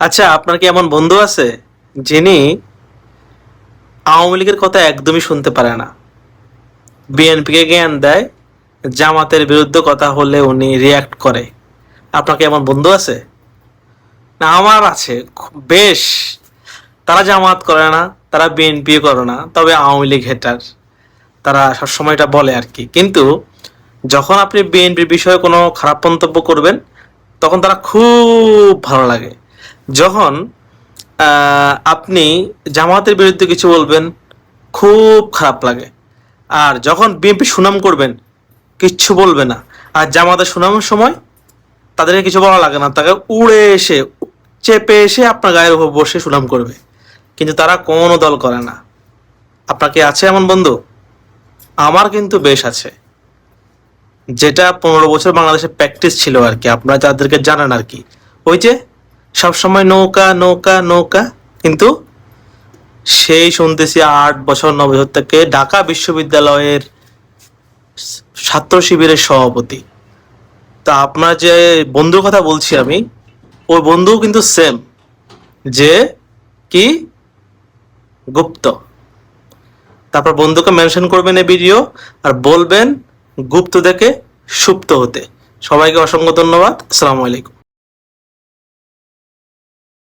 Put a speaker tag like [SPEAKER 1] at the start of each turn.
[SPEAKER 1] আচ্ছা আপনার কি এমন বন্ধু আছে যিনি আওয়ামী লীগের কথা একদমই শুনতে পারে না? বিএনপিকে জ্ঞান দেয়, জামাতের বিরুদ্ধে কথা হলে উনি রিয়াক্ট করে। আপনার কি এমন বন্ধু আছে? না, আমার আছে। বেশ। তারা জামাত করে না, তারা বিএনপি করে না, তবে আওয়ামী লীগ হেটার তারা সবসময় এটা বলে আর কি। কিন্তু যখন আপনি বিএনপির বিষয়ে কোনো খারাপ মন্তব্য করবেন, তখন তারা খুব ভালো লাগে। যখন আপনি জামাতের বিরুদ্ধে কিছু বলবেন, খুব খারাপ লাগে। আর যখন বিএনপি সুনাম করবেন, কিচ্ছু বলবে না। আর জামাতের সুনামের সময়, তাদেরকে কিছু বলা লাগে না। তাকে উড়ে এসে, চেপে এসে আপনার গায়ের উপর বসে সুনাম করবে। কিন্তু তারা কোনো দল করে না। আপনাকে আছে এমন বন্ধু? আমার কিন্তু বেশ আছে। যেটা পনেরো বছর বাংলাদেশে প্র্যাকটিস ছিল আর কি। আপনারা যাদেরকে জানেন আর কি। ওই যে সবসময় নৌকা নৌকা নৌকা। কিন্তু সেই শুনতেছি আট বছর ন বছর থেকে ঢাকা বিশ্ববিদ্যালয়ের ছাত্র শিবিরের সভাপতি। তা আপনার যে বন্ধুর কথা বলছি আমি, ওই বন্ধু কিন্তু সেম যে কি? গুপ্ত। তারপর বন্ধুকে মেনশন করবেন এই ভিডিও আর বলবেন গুপ্ত থেকে সুপ্ত হতে। সবাইকে অসংখ্য ধন্যবাদ। আসসালামু আলাইকুম।